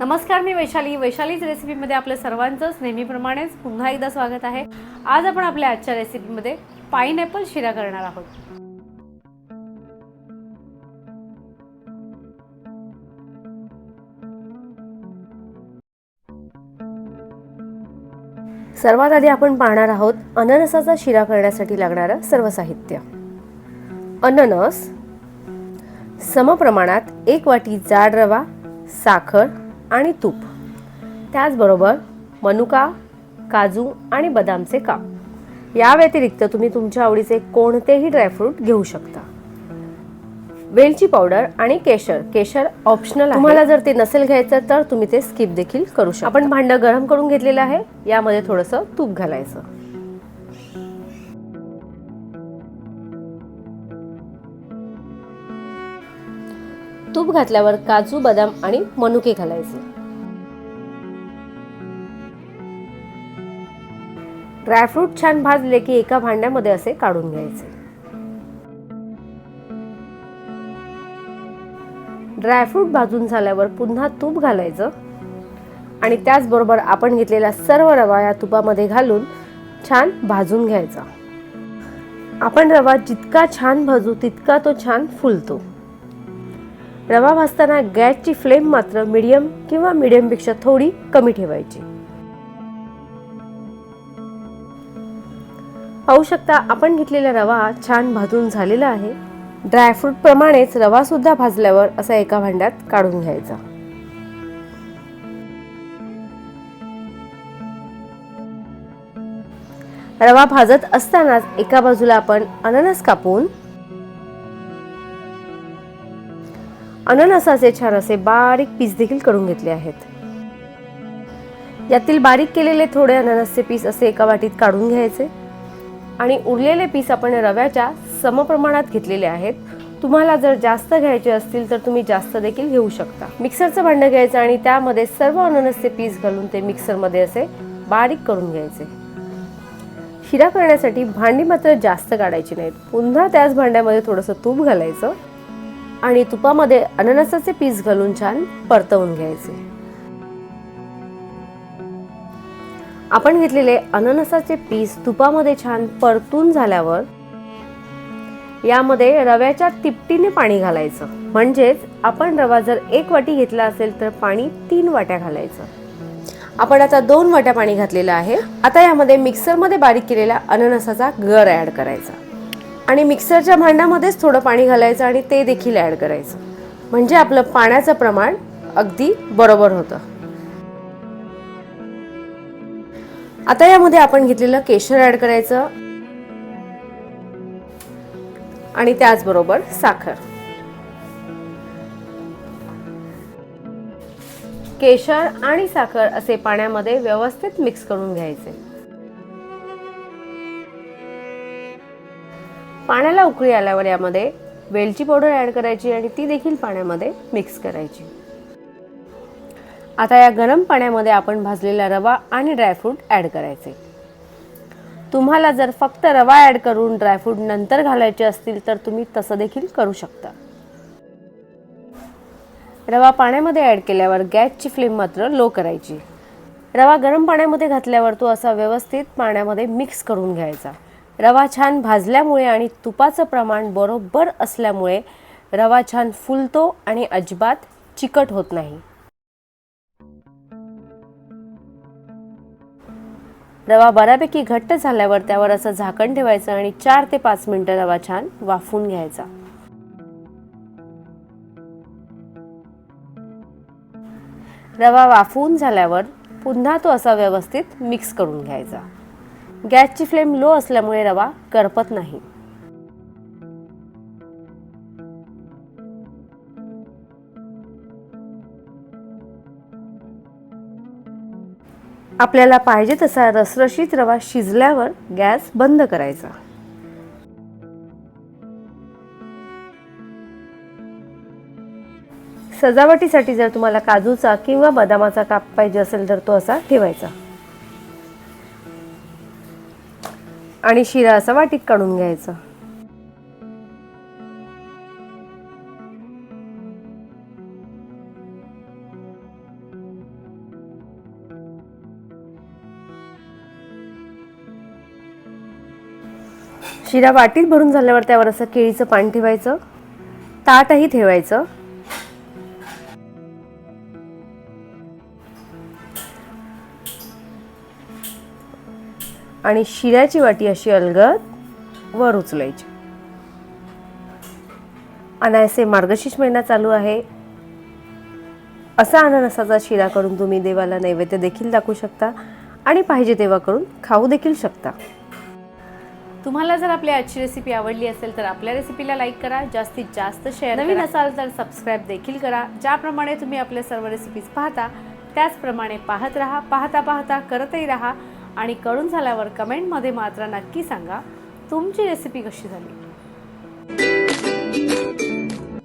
नमस्कार मी वैशाली. वैशालीच रेसिपीमध्ये आपलं सर्वांचंच नेहमीप्रमाणेच पुन्हा एकदा स्वागत आहे. आज आपण आपल्या आजच्या रेसिपीमध्ये पाईनॅपल शिरा करणार आहोत. सर्वात आधी आपण पाहणार आहोत अननसाचा शिरा करण्यासाठी लागणारं सर्व साहित्य. अननस समप्रमाणात एक वाटी जाड रवा साखर आणि तूप. त्याचबरोबर मनुका काजू आणि बदामचे काप. या व्यतिरिक्त तुम्ही तुमच्या आवडीचे कोणतेही ड्रायफ्रूट घेऊ शकता. वेलची पावडर आणि केशर. केशर ऑप्शनल तुम्हाला जर ते नसेल घ्यायचं तर तुम्ही ते स्किप देखील करू शकता. आपण भांडं गरम करून घेतलेलं आहे. यामध्ये थोडंसं तूप घालायचं. तूप घातल्यावर काजू बदाम आणि मनुके घालायचे. ड्रायफ्रूट छान भाजले की एका भांड्यामध्ये असे काढून घ्यायचे. ड्रायफ्रूट भाजून झाल्यावर पुन्हा तूप घालायचं आणि त्याचबरोबर आपण घेतलेला सर्व रवा या तुपामध्ये घालून छान भाजून घ्यायचा. आपण रवा जितका छान भाजू तितका तो छान फुलतो. रवा भाजताना गॅसची फ्लेम मात्र मीडियम किंवा मीडियमपेक्षा थोडी कमी ठेवायची. पाहू शकता आपण घेतलेला रवा छान भाजून झालेला आहे. ड्रायफ्रूट प्रमाणेच रवा सुद्धा भाजल्यावर असा एका भांड्यात काढून घ्यायचा. रवा भाजत असतानाच एका बाजूला आपण अननस कापून अननसाचे छान असे बारीक पीस देखील करून घेतले आहेत. यातील बारीक केलेले थोडे अननसचे पीस असे एका वाटीत काढून घ्यायचे आणि उरलेले पीस आपण रव्याच्या समप्रमाणात घेतलेले आहेत. तुम्हाला जर जास्त घ्यायचे असतील तर तुम्ही जास्त देखील घेऊ शकता. मिक्सरचं भांडं घ्यायचं आणि त्यामध्ये सर्व अननसचे पीस घालून ते मिक्सरमध्ये असे बारीक करून घ्यायचे. शिरा करण्यासाठी भांडी मात्र जास्त काढायची नाहीत. पुन्हा त्याच भांड्यामध्ये थोडंसं तूप घालायचं. आणि तुपामध्ये अननसाचे पीस घालून छान परतवून घ्यायचे. आपण घेतलेले अननसाचे पीस तुपामध्ये छान परतून झाल्यावर यामध्ये रव्याच्या तिपटीने पाणी घालायचं. म्हणजेच आपण रवा जर एक वाटी घेतला असेल तर पाणी तीन वाट्या घालायचं. आपण आता दोन वाट्या पाणी घातलेलं आहे. आता यामध्ये मिक्सरमध्ये बारीक केलेला अननसाचा गर ऍड करायचा. आणि मिक्सरच्या भांड्यामध्येच थोडं पाणी घालायचं आणि ते देखील ऍड करायचं. म्हणजे आपलं पाण्याचं प्रमाण अगदी बरोबर होतं. आता यामध्ये आपण घेतलेलं केशर ऍड करायचं. आणि त्याचबरोबर साखर. केशर आणि साखर असे पाण्यामध्ये व्यवस्थित मिक्स करून घ्यायचे. पाण्याला उकळी आल्यावर यामध्ये वेलची पावडर ॲड करायची आणि ती देखील पाण्यामध्ये मिक्स करायची. आता या गरम पाण्यामध्ये आपण भाजलेला रवा आणि ड्रायफ्रूट ॲड करायचे. तुम्हाला जर फक्त रवा ॲड करून ड्रायफ्रूट नंतर घालायचे असतील तर तुम्ही तसं देखील करू शकता. रवा पाण्यामध्ये ॲड केल्यावर गॅसची फ्लेम मात्र लो करायची. रवा गरम पाण्यामध्ये घातल्यावर तो असा व्यवस्थित पाण्यामध्ये मिक्स करून घ्यायचा. रवा छान भाजल्यामुळे आणि तुपाचं प्रमाण बरोबर असल्यामुळे रवा छान फुलतो आणि अजिबात चिकट होत नाही. रवा बऱ्यापैकी घट्ट झाल्यावर त्यावर असं झाकण ठेवायचं आणि चार ते पाच मिनिटं रवा छान वाफून घ्यायचा. रवा वाफवून झाल्यावर पुन्हा तो असा व्यवस्थित मिक्स करून घ्यायचा. गॅसची फ्लेम लो असल्यामुळे रवा करपत नाही. आपल्याला पाहिजे तसा रसरशीत रवा शिजल्यावर गॅस बंद करायचा. सजावटीसाठी जर तुम्हाला काजूचा किंवा बदामाचा काप पाहिजे असेल तर तो असा ठेवायचा. आणि शिरा असा वाटीत काढून घ्यायचं. शिरा वाटीत भरून झाल्यावर त्यावर असं केळीचं पान ठेवायचं. ताटही ठेवायचं. आणि शिऱ्याची वाटी अशी अलगद वर उचलायची. अनायसे मार्गशीर्ष महिना चालू आहे. असा अननसाचा शिरा करून तुम्ही देवाला नैवेद्य देखील दाखवू शकता आणि पाहिजे तेव्हा करून खाऊ देखील शकता. तुम्हाला जर आपली आजची रेसिपी आवडली असेल तर आपल्या रेसिपीला लाईक करा जास्तीत जास्त शेअर नवीन असाल तर सबस्क्राईब देखील करा. ज्याप्रमाणे तुम्ही आपल्या सर्व रेसिपीज पाहता त्याचप्रमाणे पाहत राहा पाहता पाहता करतही राहा. आणि कळून झाल्यावर कमेंटमध्ये मात्र नक्की सांगा तुमची रेसिपी कशी झाली?